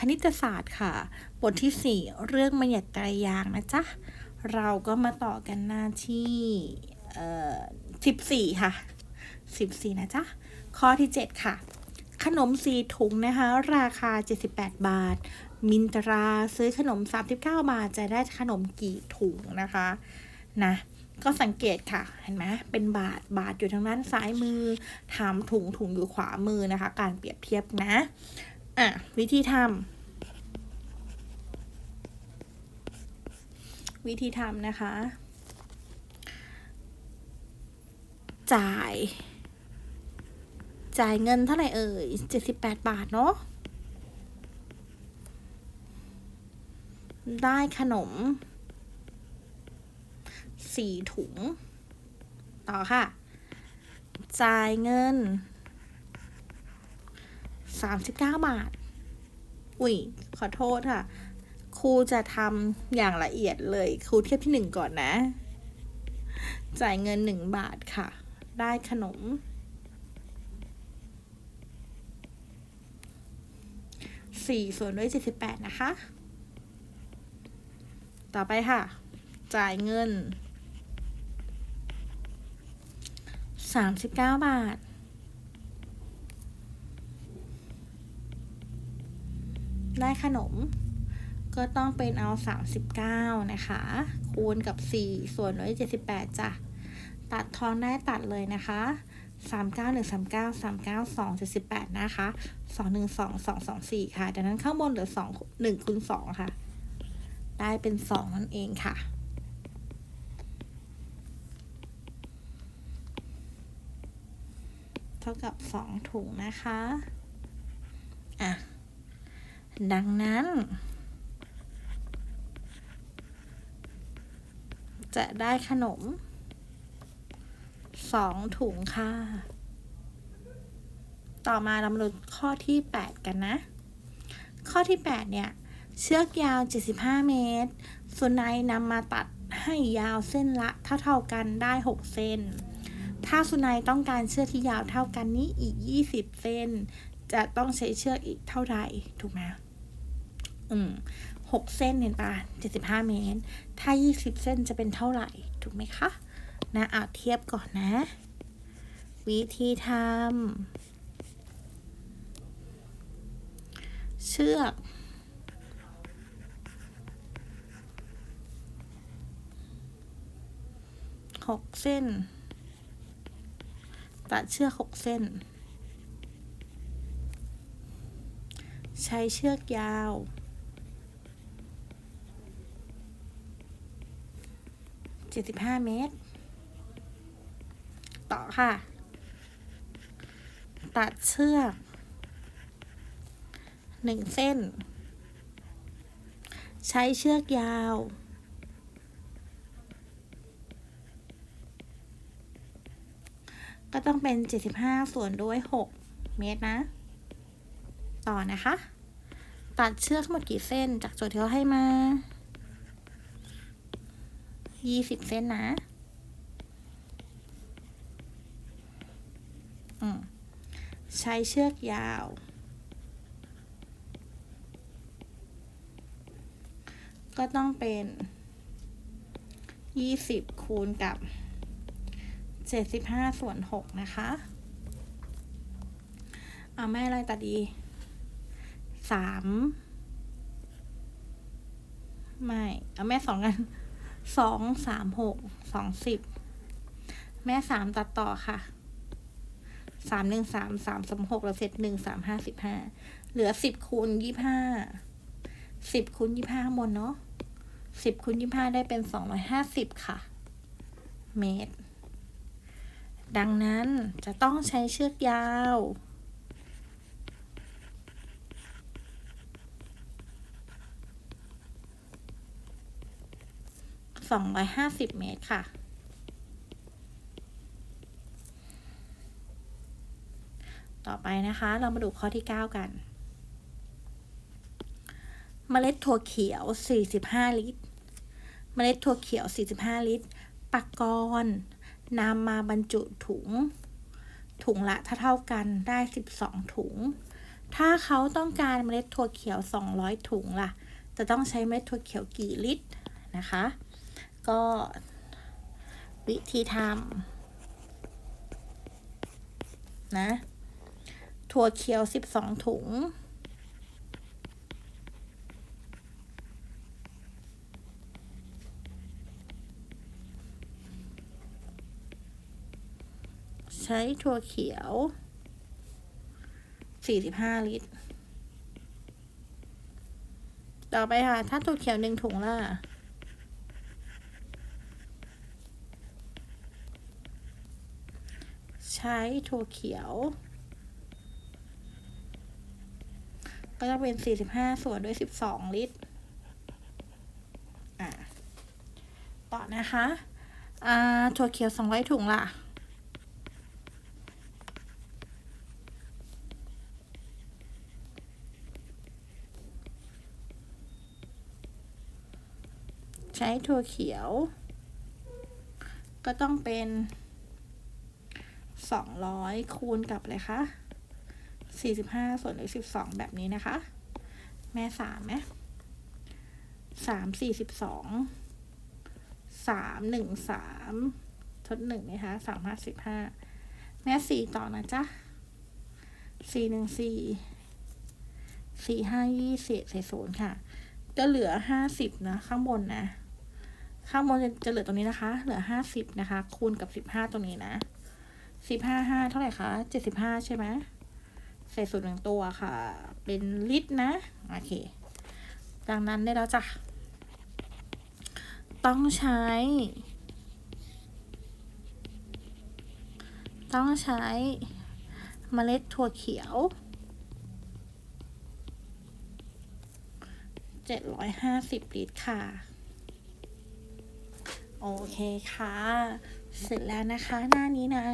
คณิตศาสตร์ค่ะ บทที่ 4 เรื่องบัญญัติไตรยางนะจ๊ะ เราก็มาต่อกันหน้าที่เอ่อ14 ค่ะ 14 นะจ๊ะ ข้อที่ 7 ค่ะ ขนมสีถุงนะคะ ราคา 78 บาท มินตราซื้อขนม 39 บาท จะได้ขนมกี่ถุงนะคะ นะก็สังเกตค่ะ เห็นไหมเป็นบาทบาทอยู่ทางด้านซ้ายมือ ถามถุงถุงอยู่ขวามือนะคะ การเปรียบเทียบนะ อะ วิธีทำวิธีทำนะคะ จ่าย จ่ายเงินเท่าไหร่เอ่ย78บาทเนาะได้ขนมสี่ถุง ต่อค่ะ จ่ายเงิน39บาท อุ้ยขอโทษค่ะ ครูจะทำอย่างละเอียดเลย ครูเทียบที่หนึ่งก่อนนะ จ่ายเงินหนึ่งบาทค่ะ ได้ขนม สี่ส่วนด้วยเจ็ดสิบแปดนะคะ ต่อไปค่ะ จ่ายเงินสามสิบเก้าบาท ได้ขนม ก็ต้องเป็นเอา 39 นะคะ คูณกับ 4 ส่วนด้วย78จ้ะ ตัดทอนได้ตัดเลยนะคะ39 1 39 39 2 78นะคะ2 1 2 2 2 4 ค่ะดังนั้นข้างบนเหลือ 2 1คูณ2ค่ะ ได้เป็น 2 นั่นเองค่ะ เท่ากับ 2 ถุงนะคะ อะ ดังนั้น จะได้ขนมสองถุงค่ะ ต่อมาเรามาดูข้อที่ 8 กันนะ ข้อที่ 8 เนี่ย เชือกยาว 75 เมตร ส่วนนายนำมาตัดให้ยาวเส้นละเท่าๆกันได้ 6 เส้น ถ้าสุนัยต้องการเชือกที่ยาวเท่ากันนี้อีก 20 เส้น จะต้องใช้เชือกอีกเท่าไหร่ถูกไหม อืมหกเส้นเห็นปะเจ็ดสิบห้าเมตร ถ้ายี่สิบเส้นจะเป็นเท่าไหร่ ถูกไหมคะ นะเอาเทียบก่อนนะ วิธีทำเชือกหกเส้น ตัดเชือกหกเส้น ใช้เชือกยาว 75 เมตร ต่อค่ะ ตัดเชือกหนึ่งเส้น ใช้เชือกยาว ก็ต้องเป็น 75 ส่วนด้วย 6 เมตรนะ ต่อนะคะ ตัดเชือกทั้งหมดกี่เส้นจากโจทย์ที่เขาให้มา ยี่สิบเส้นนะ ใช้เชือกยาว ก็ต้องเป็นยี่สิบคูณกับเจ็ดสิบห้าส่วนหกนะคะเอาแม่อะไรตัดดีสามไม่ เอาแม่สองกัน สองสามหกสองสิบแม่สามตัดต่อค่ะสามหนึ่งสามสามสามหกเราเสร็จหนึ่งสามห้าสิบห้าเหลือสิบคูณยี่ห้าสิบคูณยี่ห้าข้างบนเนาะสิบคูณยี่ห้าได้เป็นสองร้อยห้าสิบค่ะ เมตร ดังนั้นจะต้องใช้เชือกยาว สองร้อยห้าสิบเมตรค่ะ ต่อไปนะคะ เรามาดูข้อที่ 9 กัน เมล็ดถั่วเขียว 45 ลิตร เมล็ดถั่วเขียว 45 ลิตร ปักกรนำมาบรรจุถุง ถุงละเท่าๆกันได้ 12 ถุง ถ้าเขาต้องการเมล็ดถั่วเขียว 200 ถุงล่ะ จะต้องใช้เมล็ดถั่วเขียวกี่ลิตรนะคะ ก็วิธีทำนะ ถั่วเขียว12ถุง ใช้ถั่วเขียว45ลิตร ต่อไปค่ะ ถ้าถั่วเขียวหนึ่งถุงล่ะ ใช้ถั่วเขียว ก็จะเป็น 45 ส่วนด้วย 12 ลิตร อะ ต่อนะคะ อ่า ถั่วเขียว 200 ถุงล่ะใช้ถั่วเขียว ก็ต้องเป็น สองร้อยคูณกับอะไรคะสี่สิบห้าส่วนด้วยสิบสองแบบนี้นะคะ แม่สามไหมสามสี่สิบสองสามหนึ่งสามทดหนึ่งนะคะสามห้าสิบห้าแม่สี่ต่อนะจ๊ะสี่หนึ่งสี่สี่ห้ายี่สิบใส่ศูนย์ค่ะ จะเหลือห้าสิบนะ ข้างบนนะ ข้างบนจะจะเหลือตรงนี้นะคะ เหลือห้าสิบนะคะ คูณกับสิบห้าตรงนี้นะ สิบห้าห้าเท่าไหร่คะเจ็ดสิบห้าใช่ไหมใส่สูตรหนึ่งตัวค่ะ เป็นลิตรนะ โอเค ดังนั้นได้แล้วจ้ะ ต้องใช้ ต้องใช้เมล็ดถั่วเขียวเจ็ดร้อยห้าสิบลิตรค่ะ โอเคค่ะ เสร็จแล้วนะคะหน้านี้นะ